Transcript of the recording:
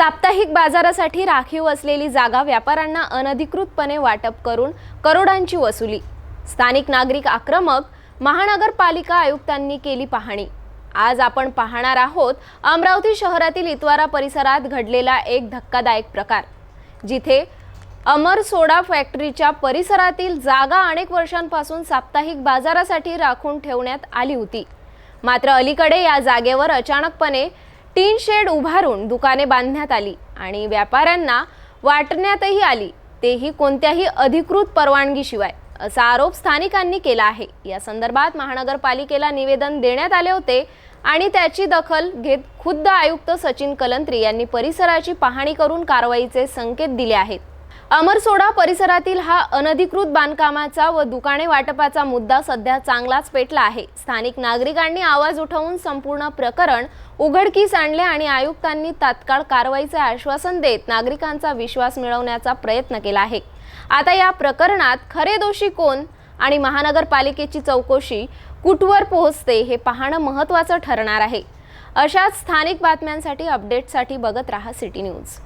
साप्ताहिक बाजारासाठी राखीव असलेली जागा व्यापाऱ्यांना अनधिकृतपणे वाटप करून करोडांची वसुली. स्थानिक नागरिक आक्रमक महानगरपालिका आयुक्तांनी केली पाहणी. आज आपण पाहणार आहोत अमरावती शहरातील इतवारा परिसरात घडलेला एक धक्कादायक प्रकार जिथे अमर सोडा फॅक्टरीच्या परिसरातील जागा अनेक वर्षांपासून साप्ताहिक बाजारासाठी राखून ठेवण्यात आली होती. मात्र अलीकडे या जागेवर अचानकपणे टीन शेड उभारून दुकाने बांधण्यात आली आणि व्यापाऱ्यांना वाटण्यातही आली तेही कोणत्याही अधिकृत परवानगीशिवाय असा आरोप स्थानिकांनी केला आहे. या संदर्भात महानगरपालिकेला निवेदन देण्यात आले होते आणि त्याची दखल घेत खुद्द आयुक्त सचिन कलंत्री यांनी परिसराची पाहणी करून कारवाईचे संकेत दिले आहेत. अमरसोडा परिसरातील हा अनधिकृत बांधकामाचा व दुकाने वाटपाचा मुद्दा सध्या चांगलाच पेटला आहे. स्थानिक नागरिकांनी आवाज उठवून संपूर्ण प्रकरण उघडकीस आणले आणि आयुक्तांनी तात्काळ कारवाईचे आश्वासन देत नागरिकांचा विश्वास मिळवण्याचा प्रयत्न केला आहे. आता या प्रकरणात खरे दोषी कोण आणि महानगरपालिकेची चौकशी कुठवर पोहोचते हे पाहणं महत्त्वाचं ठरणार आहे. अशाच स्थानिक बातम्यांसाठी अपडेटसाठी बघत राहा सिटी न्यूज.